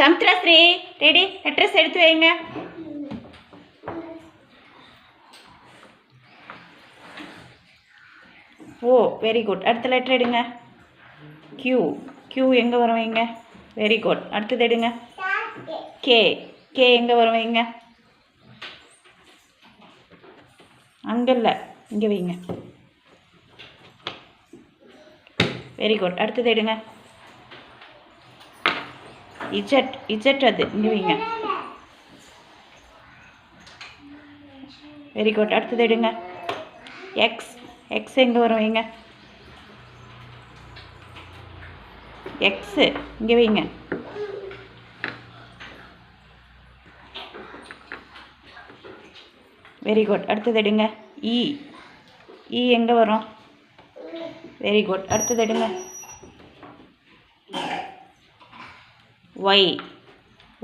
சமுத்திரஸ்ரீ ready? Address எடுத்து வைங்க. Oh very good அடுத்த லெட்டர் எடுங்க. கியூ கியூ எங்கே வருவீங்க வெரி குட் அடுத்தது எடுங்க. கே கே எங்கே வருவீங்க வைங்க? அங்கே இல்லை. இங்கே வைங்க. வெரி குட் அடுத்தது எடுங்க. இஜட் இஜட் அது. இங்குவீங்க வெரி குட் அடுத்தது எடுங்க. எக்ஸ் எக்ஸ் எங்கே வருவீங்க எக்ஸு இங்கே வைங்க. வெரி குட் அடுத்தது எடுங்க. E, e இ இ எங்கே வரும்? வெரி குட் அடுத்தது எடுங்க. ஒய்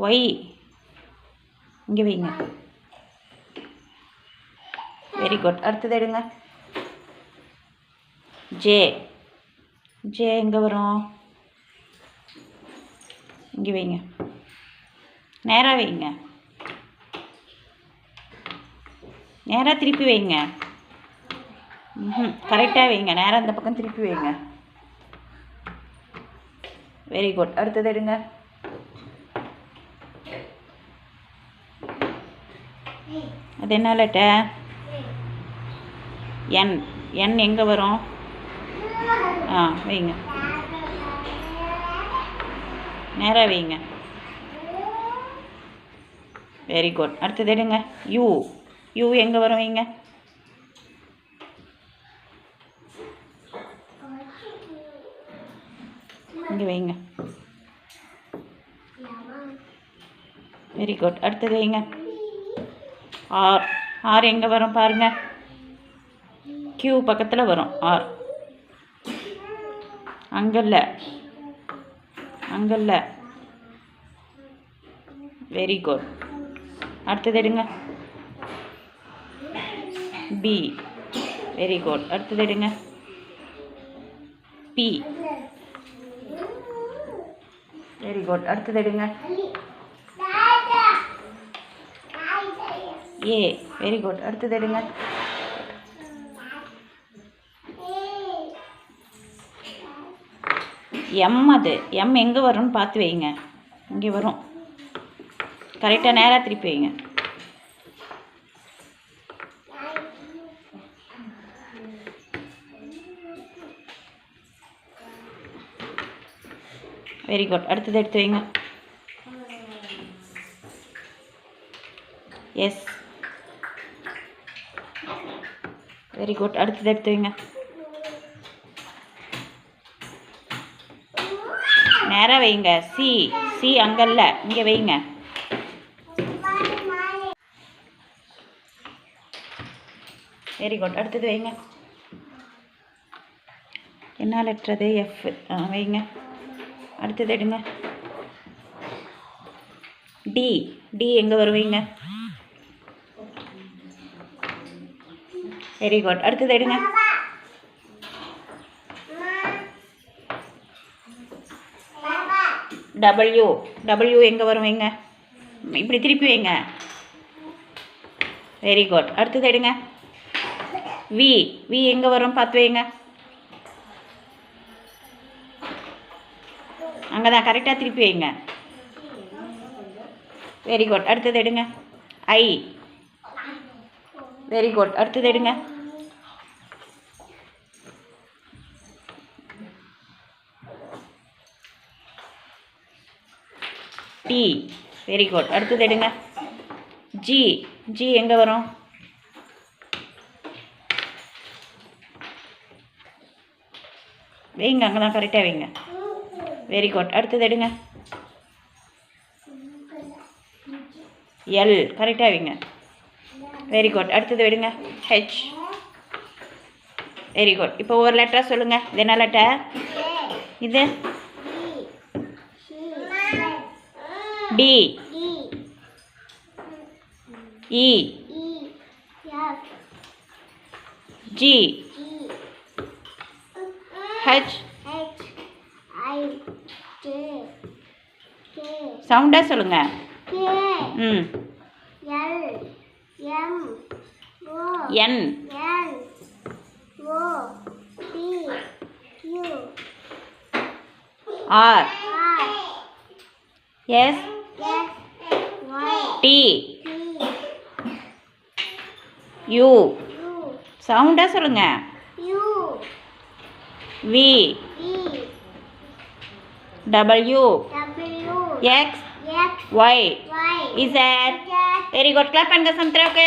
ஒய் இங்கே வைங்க. வெரி குட் அடுத்தது எடுங்க. ஜே ஜே எங்கே வரும்? இங்கே வைங்க. நேராக வைங்க. நேராக திருப்பி வைங்க. ம் கரெக்டாக வைங்க. நேராக இந்த பக்கம் திருப்பி வைங்க. வெரி குட் அடுத்தது எடுங்க. அது என்ன லெட்டர் என் என் எங்கே வரும்? ஆ வைங்க. நேராக வைங்க. வெரி குட் அடுத்தது எடுங்க. யூ யூ எங்கே வரும் வைங்க? இங்கே வைங்க. வெரி குட் அடுத்தது வைங்க. ஆர். ஆர் எங்கே வரும் பாருங்கள் கியூ பக்கத்தில் வரும். ஆர். அங்கல்ல. அங்கல்ல. வெரி குட் அடுத்தது எடுங்க. பி வெரி குட் அடுத்தது எடுங்க. பி வெரி குட் அடுத்தது எடுங்க. ஏ வெரி குட் அடுத்தது எடுங்க. எம் அது. எம் எங்கே வரும்னு பார்த்து வைங்க. இங்கே வரும். கரெக்டாக நேராக திருப்பி வைங்க. வெரி குட் அடுத்தது எடுத்து வைங்க. எஸ் வெரி குட் அடுத்தது எடுத்து வைங்க. நேராக வைங்க. சி சி அங்கல்ல இங்கே வைங்க. வெரி குட் அடுத்தது வைங்க. என்ன லெட்டர்? எஃப் ஆ வைங்க. அடுத்தது எடுங்க. டி டி எங்கே வருவீங்க வெரி குட் அடுத்தது எடுங்க. டபிள்யூ டபிள்யூ எங்கே வரும் வைங்க இப்படி திருப்பி வைங்க. வெரி குட் அடுத்தது எடுங்க. வி வி எங்கே வரும்? பார்த்து வைங்க. அங்கே தான் கரெக்டாக திருப்பி வைங்க. வெரி குட் அடுத்தது எடுங்க. ஐ வெரி குட் அடுத்தது எடுங்க. டி வெரி குட் அடுத்தது எடுங்க. ஜி ஜி எங்கே வரும்? வைங்க அங்கே தான் கரெக்டாக வைங்க. வெரி குட் அடுத்தது எடுங்க. எல் கரெக்டாக வைங்க. வெரி குட் அடுத்தது எடுங்க ஹெச் வெரி குட் இப்போ ஒரு லெட்டராக சொல்லுங்கள் இது என்ன லெட்டர் இது? டி இ ஜி ஹெச் சவுண்டாக சொல்லுங்கள் ம். N R R. S T T. U U. சவுண்டாக சொல்லுங்கள் U. V W W. X Y Y Z Z very good clap பண்ணுங்க சமுத்திராவுக்கு